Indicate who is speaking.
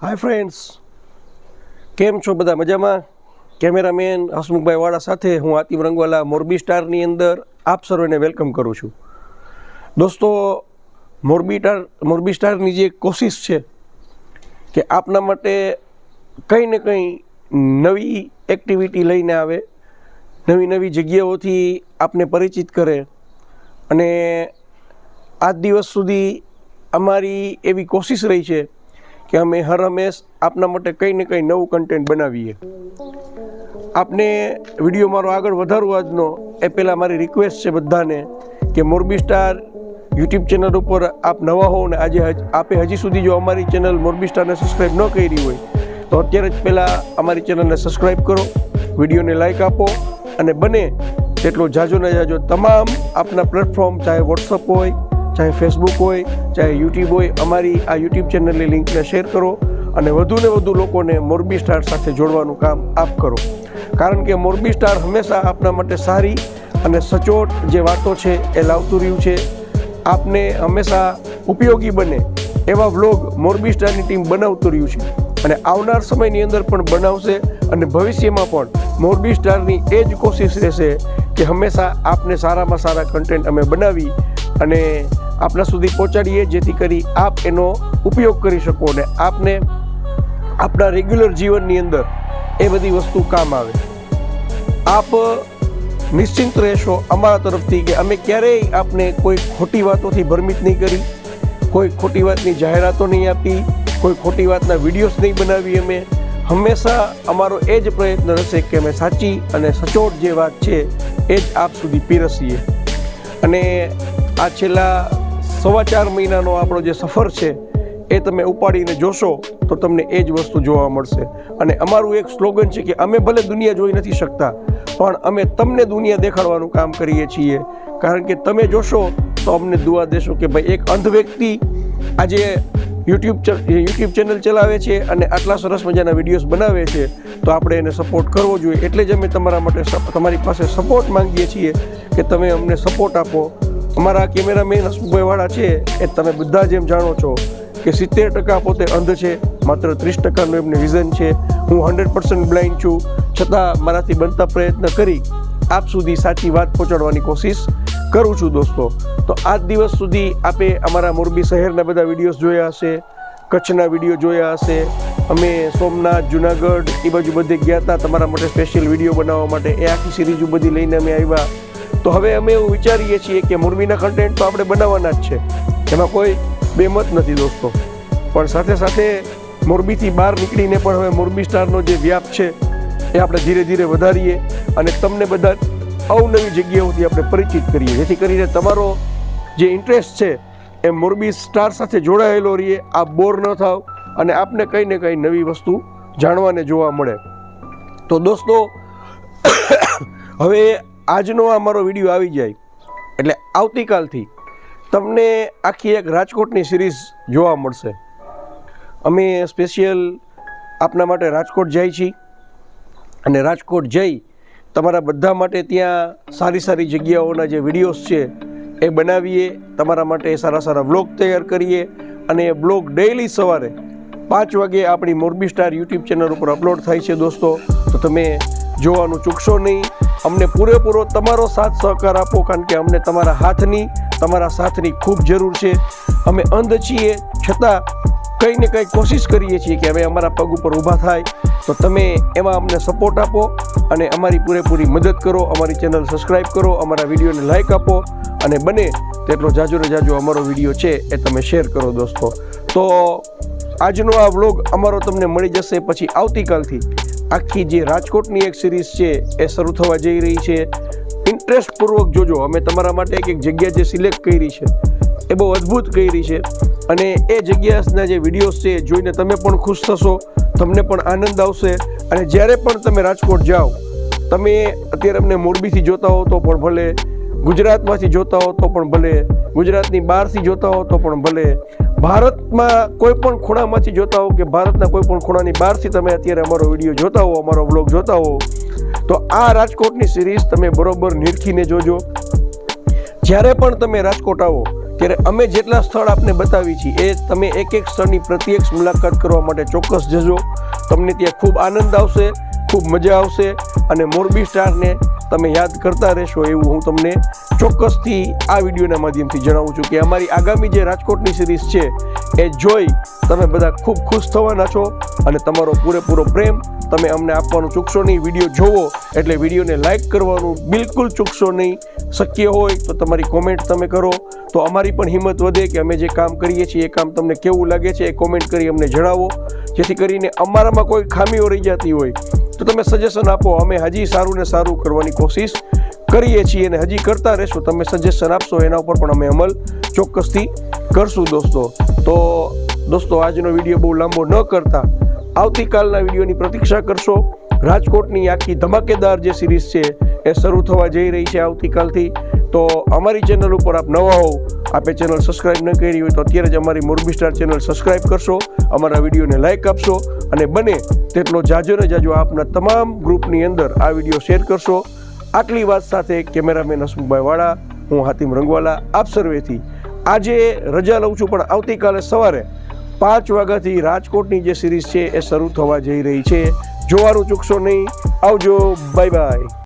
Speaker 1: Hi friends કેમ છો બધા મજામાં? કેમેરામેન હસમુખભાઈ વાળા સાથે હું આતિમ રંગવાલા, મોરબી સ્ટારની અંદર આપ સર્વેને વેલકમ કરું છું. દોસ્તો, મોરબી સ્ટાર, મોરબી સ્ટારની જે કોશિશ છે કે આપના માટે કંઈ ને કંઈ નવી એક્ટિવિટી લઈને આવે, નવી નવી જગ્યાઓથી આપને પરિચિત કરે અને આજ દિવસ સુધી અમારી એવી કોશિશ રહી છે કે અમે હર હંમેશ આપના માટે કંઈ ને કંઈ નવું કન્ટેન્ટ બનાવીએ. આપને વીડિયો મારો આગળ વધારવો આજનો એ પહેલાં મારી રિક્વેસ્ટ છે બધાને કે મોરબી સ્ટાર યુટ્યુબ ચેનલ ઉપર આપ નવા હો ને આજે આપે હજી સુધી જો અમારી ચેનલ મોરબી સ્ટારને સબસ્ક્રાઈબ ન કરી હોય, તો અત્યારે જ પહેલાં અમારી ચેનલને સબસ્ક્રાઈબ કરો વિડીયોને લાઇક આપો અને બને તેટલો જાજો ને જાજો તમામ આપના પ્લેટફોર્મ ચાહે વોટ્સઅપ હોય ચાહે ફેસબુક હોય, ચાહે યુટ્યુબ હોય, અમારી આ યુટ્યુબ ચેનલની લિંકને શેર કરો અને વધુને વધુ લોકોને મોરબી સ્ટાર સાથે જોડવાનું કામ આપ કરો. કારણ કે મોરબી સ્ટાર હંમેશા આપના માટે સારી અને સચોટ જે વાતો છે એ લાવતું રહ્યું છે. આપને હંમેશા ઉપયોગી બને એવા વ્લોગ મોરબી સ્ટારની ટીમ બનાવતું રહ્યું છે. અને આવનાર સમયની અંદર પણ બનાવશે અને ભવિષ્યમાં પણ મોરબી સ્ટારની એ જ કોશિશ રહેશે કે હંમેશા આપને સારામાં સારા કન્ટેન્ટ અમે બનાવી અને આપના સુધી પહોંચાડીએ, જેથી કરી આપ એનો ઉપયોગ કરી શકો અને આપને આપણા રેગ્યુલર જીવનની અંદર એ બધી વસ્તુ કામ આવે. આપ નિશ્ચિંત રહેશો અમારા તરફથી કે અમે ક્યારેય આપને કોઈ ખોટી વાતોથી ભ્રમિત નહીં કરી, કોઈ ખોટી વાતની જાહેરાતો નહીં આપી, કોઈ ખોટી વાતના વિડીયોઝ નહીં બનાવી અમે. હંમેશા અમારો એ જ પ્રયત્ન રહેશે કે અમે સાચી અને સચોટ જે વાત છે, એ જ આપ સુધી પીરસીએ. અને આ છેલ્લા સવા ચાર મહિનાનો આપણો જે સફર છે, એ તમે ઉપાડીને જોશો તો તમને એ જ વસ્તુ જોવા મળશે. અને અમારું એક સ્લોગન છે કે અમે ભલે દુનિયા જોઈ નથી શકતા, પણ અમે તમને દુનિયા દેખાડવાનું કામ કરીએ છીએ. કારણ કે તમે જોશો તો અમને દુઆ દેશો કે ભાઈ એક અંધ વ્યક્તિ આજે યુટ્યુબ યુટ્યુબ ચેનલ ચલાવે છે અને આટલા સરસ મજાના વિડીયોઝ બનાવે છે, તો આપણે એને સપોર્ટ કરવો જોઈએ. એટલે જ અમે તમારા માટે તમારી પાસે સપોર્ટ માંગીએ છીએ કે તમે અમને સપોર્ટ આપો. અમારા કેમેરામેન હસમુભાઈ વાળા છે એ તમે બધા જેમ જાણો છો કે સિત્તેર ટકા પોતે અંધ છે, માત્ર ત્રીસ ટકાનું એમને વિઝન છે. હું હંડ્રેડ પર્સન્ટ બ્લાઇન્ડ છું. છતાં મારાથી બનતા પ્રયત્ન કરી આપ સુધી સાચી વાત પહોંચાડવાની કોશિશ કરું છું દોસ્તો. તો આજ દિવસ સુધી આપે અમારા મોરબી શહેરના બધા વિડીયોઝ જોયા હશે, કચ્છના વીડિયો જોયા હશે. અમે સોમનાથ, જુનાગઢ, એ બાજુ બધે ગયા હતા. તમારા માટે સ્પેશિયલ વીડિયો બનાવવા માટે એ આખી સિરીઝ બધી લઈને અમે આવ્યા. તો હવે અમે એવું વિચારીએ છીએ કે મોરબીના કન્ટેન્ટ તો આપણે બનાવવાના જ છે. એમાં કોઈ બેમત નથી દોસ્તો. પણ સાથે સાથે મોરબીથી બહાર નીકળીને પણ હવે મોરબી સ્ટારનો જે વ્યાપ છે, એ આપણે ધીરે ધીરે વધારીએ અને તમને બધા અવનવી જગ્યાઓથી આપણે પરિચિત કરીએ. જેથી કરીને તમારો જે ઇન્ટરેસ્ટ છે, એ મોરબી સ્ટાર સાથે જોડાયેલો રહીએ આપ બોર ન થાવ અને આપને કંઈ ને કંઈ નવી વસ્તુ જાણવાને જોવા મળે. તો દોસ્તો, હવે આજનો આ મારો વીડિયો આવી જાય, એટલે આવતીકાલથી તમને આખી એક રાજકોટની સિરીઝ જોવા મળશે. અમે સ્પેશિયલ આપના માટે રાજકોટ જાય છીએ અને રાજકોટ જઈ તમારા બધા માટે ત્યાં સારી સારી જગ્યાઓના જે વિડીયોઝ છે એ બનાવીએ, તમારા માટે સારા સારા બ્લોગ તૈયાર કરીએ અને એ બ્લોગ ડેઇલી સવારે પાંચ વાગે આપણી મોરબી સ્ટાર યુટ્યુબ ચેનલ ઉપર અપલોડ થાય છે દોસ્તો. તો તમે જોવાનું ચૂકશો નહીં. અમને પૂરેપૂરો તમારો સાથ સહકાર આપો, કારણ કે અમને તમારા હાથની, તમારા સાથની ખૂબ જરૂર છે. અમે અંધ છીએ, છતાં કંઈ ને કંઈ કોશિશ કરીએ છીએ કે અમે અમારા પગ ઉપર ઊભા થાય. તો તમે એમાં અમને સપોર્ટ આપો અને અમારી પૂરેપૂરી મદદ કરો, અમારી ચેનલ સબસ્ક્રાઈબ કરો, અમારા વિડીયોને લાઇક આપો અને બને તેટલો જાજો ને જાજો અમારો વીડિયો છે એ તમે શેર કરો દોસ્તો. તો આજનો આ વ્લોગ અમારો તમને મળી જશે પછી આવતીકાલથી. આખી જે રાજકોટની એક સિરીઝ છે, એ શરૂ થવા જઈ રહી છે. ઇન્ટરેસ્ટપૂર્વક જોજો, અમે તમારા માટે એક એક જગ્યા જે સિલેક્ટ કરી છે, એ બહુ અદ્ભુત કરી છે. અને એ જગ્યાના જે વિડીયોઝ છે જોઈને તમે પણ ખુશ થશો, તમને પણ આનંદ આવશે. અને જ્યારે પણ તમે રાજકોટ જાઓ, તમે અત્યારે અમને મોરબીથી જોતા હો તો પણ ભલે, ગુજરાતમાંથી જોતા હો તો પણ ભલે, ગુજરાતની બહારથી જોતા હો તો પણ ભલે ભારતમાં કોઈ પણ ખૂણામાંથી જોતા હો કે ભારતના કોઈ પણ ખૂણાની બહારથી તમે અત્યારે અમારો વીડિયો જોતા હો, અમારો બ્લોગ જોતા હો, તો આ રાજકોટની સિરીઝ તમે બરોબર નિરખીને જોજો. જ્યારે પણ તમે રાજકોટ આવો, ત્યારે અમે જેટલા સ્થળ આપને બતાવી છીએ, એ તમે એક એક સ્થળની પ્રત્યક્ષ મુલાકાત કરવા માટે ચોક્કસ જજો. તમને ત્યાં ખૂબ આનંદ આવશે, ખૂબ મજા આવશે, અને મોરબી સ્ટારને તમે યાદ કરતા રહેશો એવું હું તમને ચોક્કસથી આ વિડીયોના માધ્યમથી જણાવું છું કે અમારી આગામી જે રાજકોટની સિરીઝ છે, એ જોઈ તમે બધા ખૂબ ખુશ થવાના છો અને તમારો પૂરેપૂરો પ્રેમ તમે અમને આપવાનું ચૂકશો નહીં. વીડિયો જોવો એટલે વિડીયોને લાઈક કરવાનું બિલકુલ ચૂકશો નહીં. શક્ય હોય તો તમારી કોમેન્ટ તમે કરો. તો અમારી પણ હિંમત વધે કે અમે જે કામ કરીએ છીએ, એ કામ તમને કેવું લાગે છે, એ કોમેન્ટ કરી અમને જણાવો. જેથી કરીને અમારામાં કોઈ ખામીઓ રહી જતી હોય. તો તમે સજેશન આપો, અમે હજી સારું ને સારું કરવાની કોશિશ કરીએ છીએ અને હજી કરતા રહેશું. તમે સજેશન આપશો એના ઉપર પણ અમે અમલ ચોક્કસથી કરશું દોસ્તો. તો દોસ્તો, આજનો વીડિયો બહુ લાંબો ન કરતા. આવતીકાલના વિડીયોની પ્રતીક્ષા કરશો. રાજકોટની આખી ધમાકેદાર જે સિરીઝ છે એ શરૂ થવા જઈ રહી છે આવતીકાલથી. તો અમારી ચેનલ ઉપર આપ નવા હોવ, આપે ચેનલ સબસ્ક્રાઈબ ન કરી હોય તો અત્યારે જ અમારી મોરબી સ્ટાર ચેનલ સબસ્ક્રાઈબ કરશો, અમારા વિડીયોને લાઇક આપશો અને બને તેટલો જાજો ને જાજો આપના તમામ ગ્રુપની અંદર આ વીડિયો શેર કરશો. આટલી વાત સાથે કેમેરામેન હસમુખભાઈ વાળા હું હાતિમ રંગવાલા, આપ સર્વેથી આજે રજા લઉં છું, પણ આવતીકાલે સવારે પાંચ વાગ્યાથી રાજકોટની જે સિરીઝ છે, એ શરૂ થવા જઈ રહી છે. જોવાનું ચૂકશો નહીં. આવજો. Bye bye.